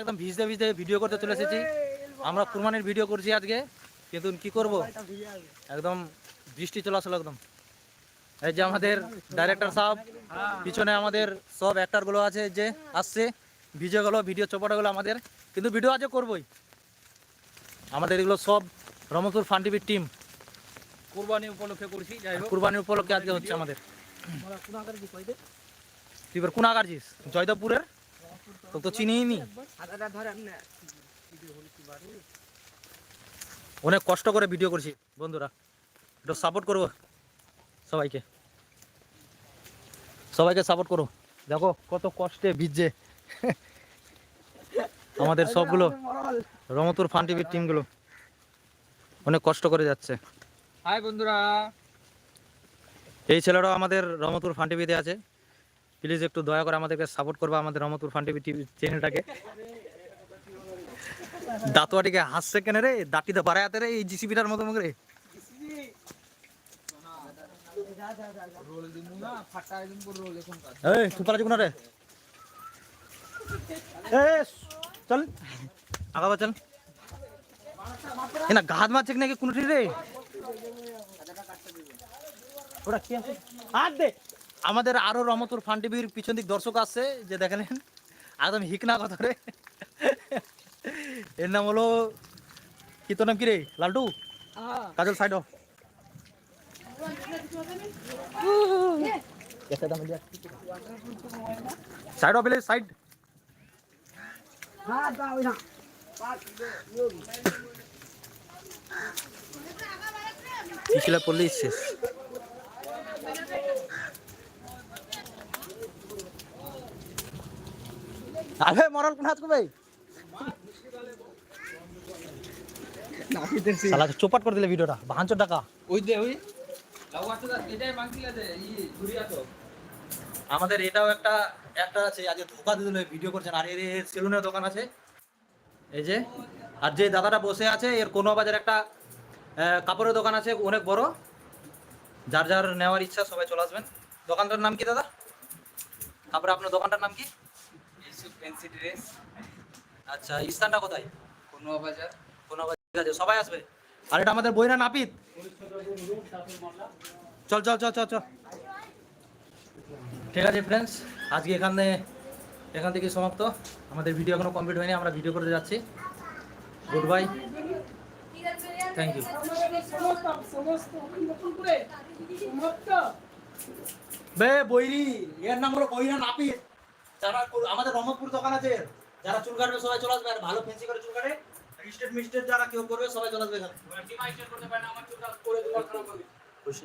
একদম ভিজতে ভিজতে ভিডিও করতে চলে এসেছি। আমরা কুরবানির ভিডিও করছি আজকে। কিন্তু কি করব? একদম বৃষ্টি চলে আসলো একদম। এই যে আমাদের ডাইরেক্টর সাহেব পিছনে আমাদের সব অ্যাক্টারগুলো আছে যে আসছে ভিডিও গেলো ভিডিও চোপাটাগুলো আমাদের। কিন্তু ভিডিও আজকে করবই। আমাদের এগুলো সব রমতুর ফান টিভির টিম কুরবানি উপলক্ষে করছি যাই হোক। কুরবানির উপলক্ষে আজকে হচ্ছে আমাদের। তুই কোন আগারছিস জয়দেবপুরের। তো তো চিনিই নি অনেক কষ্ট করে ভিডিও করছি বন্ধুরা। একটু সাপোর্ট করব সবাইকে। সবাইকে সাপোর্ট করো। দেখো কত কষ্টে ভিজছে। আমাদের সবগুলো রমতুর ফান টিভির টিমগুলো অনেক কষ্ট করে যাচ্ছে। হাই বন্ধুরা। এই ছেলেরাও আমাদের রমতুর ফান টিভিতে আছে। প্লিজ একটু দয়া করে আমাদেরকে সাপোর্ট করবা আমাদের রহমতুর ফান টিভি টিভি চ্যানেলটাকে। দাঁতোয়াটিকে হাসছে কেন রে? দাঁতিতে বাড়ায়াতে রে এই জিসিবিটার মতো রে। না রে? এ চল। চল। গাহাত মারছে নাকি কোনটি রে? কি আছে? হাত আমাদের আরও রহমতুর ফান টিভির পিছন দিক দর্শক আছে যে দেখলেন একদম হিকনা কথা রে এর নাম হলো কি তোর নাম কি রে? Laltu? Kajal site. Site of site. পিছলা পড়লেই শেষ। আবে মরল কোন হাত ভাই? শালা চোপাট করে দিলে ভিডিওটা। বাহাঞ্চো টাকা ওই দে ওই আমাদের এটাও একটা একটা আছে আজকে ধোকা দিয়ে দিল ভিডিও করছেন। আর এর সেলুনের দোকান আছে। এই যে আর যে দাদাটা বসে আছে এর কোনো বাজার একটা কাপড়ের দোকান আছে অনেক বড়। যার যার নেওয়ার ইচ্ছা সবাই চলে আসবেন। দোকানটার নাম কি দাদা? তারপরে আপনার দোকানটার নাম কি? Fancy dress. আচ্ছা স্থানটা কোথায়? কোনো বাজার কোনো বাজার ঠিক আছে সবাই আসবে। আর এটা আমাদের বইরা নাপিত। চল চল চল চল চল। ঠিক আছে ফ্রেন্ডস আজকে এখানে এখান থেকে সমাপ্ত। আমাদের ভিডিও এখনও কমপ্লিট হয়নি আমরা ভিডিও করতে যাচ্ছি। গুড বাই থ্যাংক ইউ বে বৈরি এর নাম হলো বৈরা নাপিত। যারা আমাদের রহমতপুর দোকান আছে। যারা চুল কাটবে সবাই চলে আসবে। আর ভালো ফেন্সি করে চুল কাটে। মিস্টেড মিস্টেড যারা কেউ করবে সবাই চলে আসবে করতে পারে না আমার চুল করে দেওয়ার খারাপ হবে কৃষ্ণ